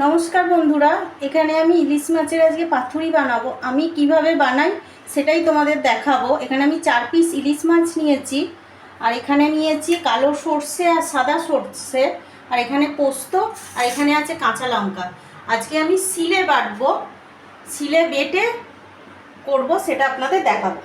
নমস্কার বন্ধুরা, এখানে আমি ইলিশ মাছের আজকে পাথুরি বানাবো। আমি কীভাবে বানাই সেটাই তোমাদের দেখাবো। এখানে আমি চার পিস ইলিশ মাছ নিয়েছি, আর এখানে নিয়েছি কালো সর্ষে আর সাদা সর্ষে, আর এখানে পোস্ত, আর এখানে আছে কাঁচা লঙ্কা। আজকে আমি শিলে বাটবো, শিলে বেটে করব, সেটা আপনাদের দেখাবো।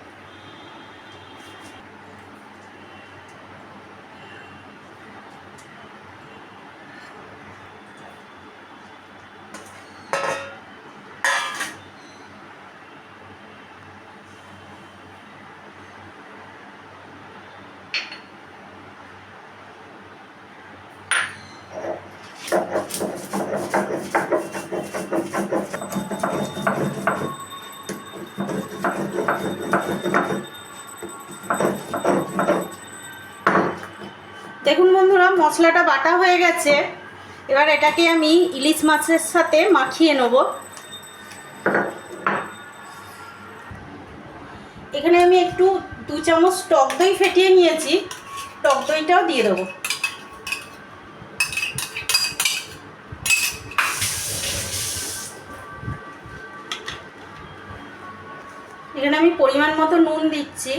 দেখুন বন্ধুরা, মশলাটা বাটা হয়ে গেছে। এবার এটাকে আমি ইলিশ মাছের সাথে মাখিয়ে নেব। এখানে আমি একটু দু চামচ টক দই ফেটিয়ে নিয়েছি। টক দইটাও দিয়ে দেবো। এখানে আমি পরিমাণ মতো নুন দিচ্ছি।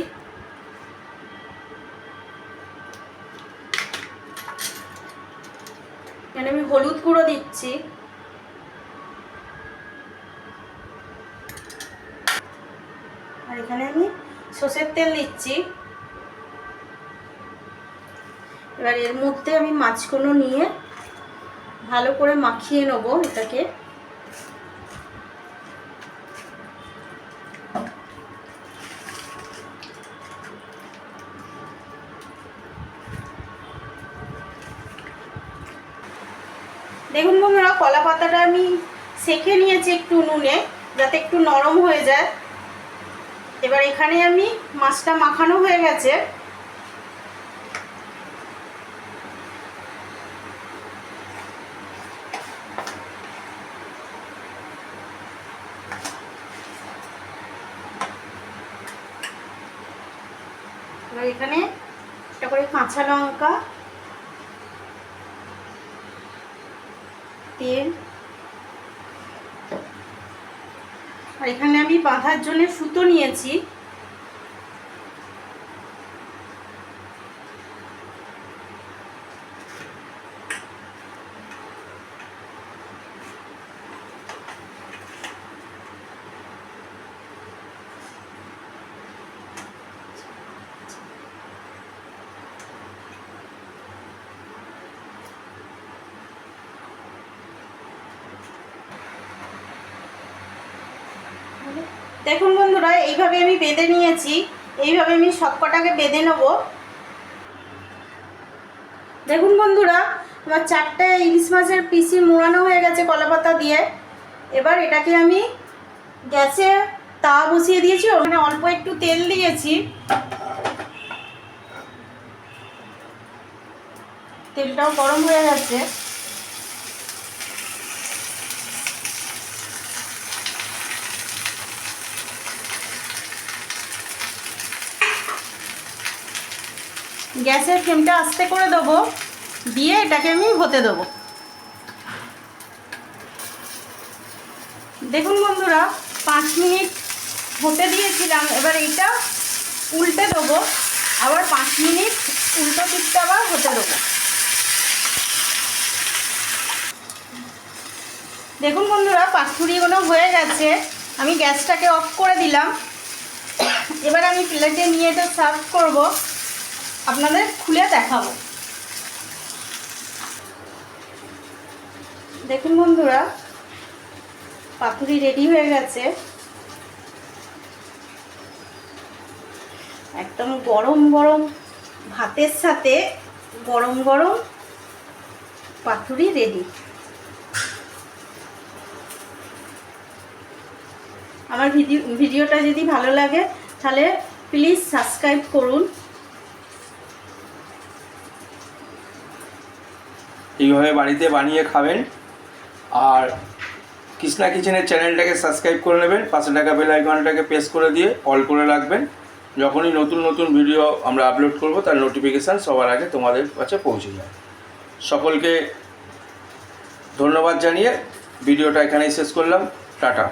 এখানে আমি হলুদ গুঁড়ো দিচ্ছি। আর এখানে আমি সর্ষের তেল দিচ্ছি। এবার এর মধ্যে আমি মাছগুলো নিয়ে ভালো করে মাখিয়ে নেব এটাকে। দেখুন বন্ধুরা, কলা পাতাটা আমি সেঁকে নিয়েছি একটু নুনে, যাতে একটু নরম হয়ে যায়। এবার এখানে আমি মাছটা মাখানো হয়ে গেছে। এবার এখানে একটা করে কাঁচা লঙ্কা তেল আর এখানে আমি বাঁধার জন্য সুতো নিয়েছি। দেখুন বন্ধুরা, এইভাবে আমি বেঁধে নিয়েছি। এইভাবে আমি সবকটাকে বেঁধে নেব। দেখুন বন্ধুরা, আমার চারটে ইলিশ মাছের পিসি মোড়ানো হয়ে গেছে কলাপাতা দিয়ে। এবার এটাকে আমি গ্যাসে তাওয়া বসিয়ে দিয়েছি, ওখানে অল্প একটু তেল দিয়েছি। তেলটাও গরম হয়ে গেছে। গ্যাসের ফ্লেমটা আস্তে করে দেবো, দিয়ে এটাকে আমি হতে দেবো। দেখুন বন্ধুরা, পাঁচ মিনিট হতে দিয়েছিলাম, এবার এইটা উল্টে দেবো, আবার পাঁচ মিনিট উল্টো দিকটা আবার হতে দেবো। দেখুন বন্ধুরা, পাঁচফুড়িগুলো হয়ে গেছে, আমি গ্যাসটাকে অফ করে দিলাম। এবার আমি প্লেটে নিয়ে এটা সার্ভ করব। আপনাদের খুলে দেখাবো। দেখুন বন্ধুরা, পাতুরি রেডি হয়ে গেছে। একদম গরম গরম ভাতের সাথে গরম গরম পাতুরি রেডি আমার ভিডিও ভিডিওটা যদি ভালো লাগে, তাহলে প্লিজ সাবস্ক্রাইব করুন। এইভাবে বাড়িতে বানিয়ে খাবেন। আর কৃষ্ণা কিচেনের চ্যানেলটাকে সাবস্ক্রাইব করে নেবেন, পাশে টাকা বেল আইকনটাকে প্রেস করে দিয়ে অল করে রাখবেন। যখনই নতুন নতুন ভিডিও আমরা আপলোড করব, তার নোটিফিকেশান সবার আগে তোমাদের কাছে পৌঁছে যায়। সকলকে ধন্যবাদ জানিয়ে ভিডিওটা এখানেই শেষ করলাম। টাটা।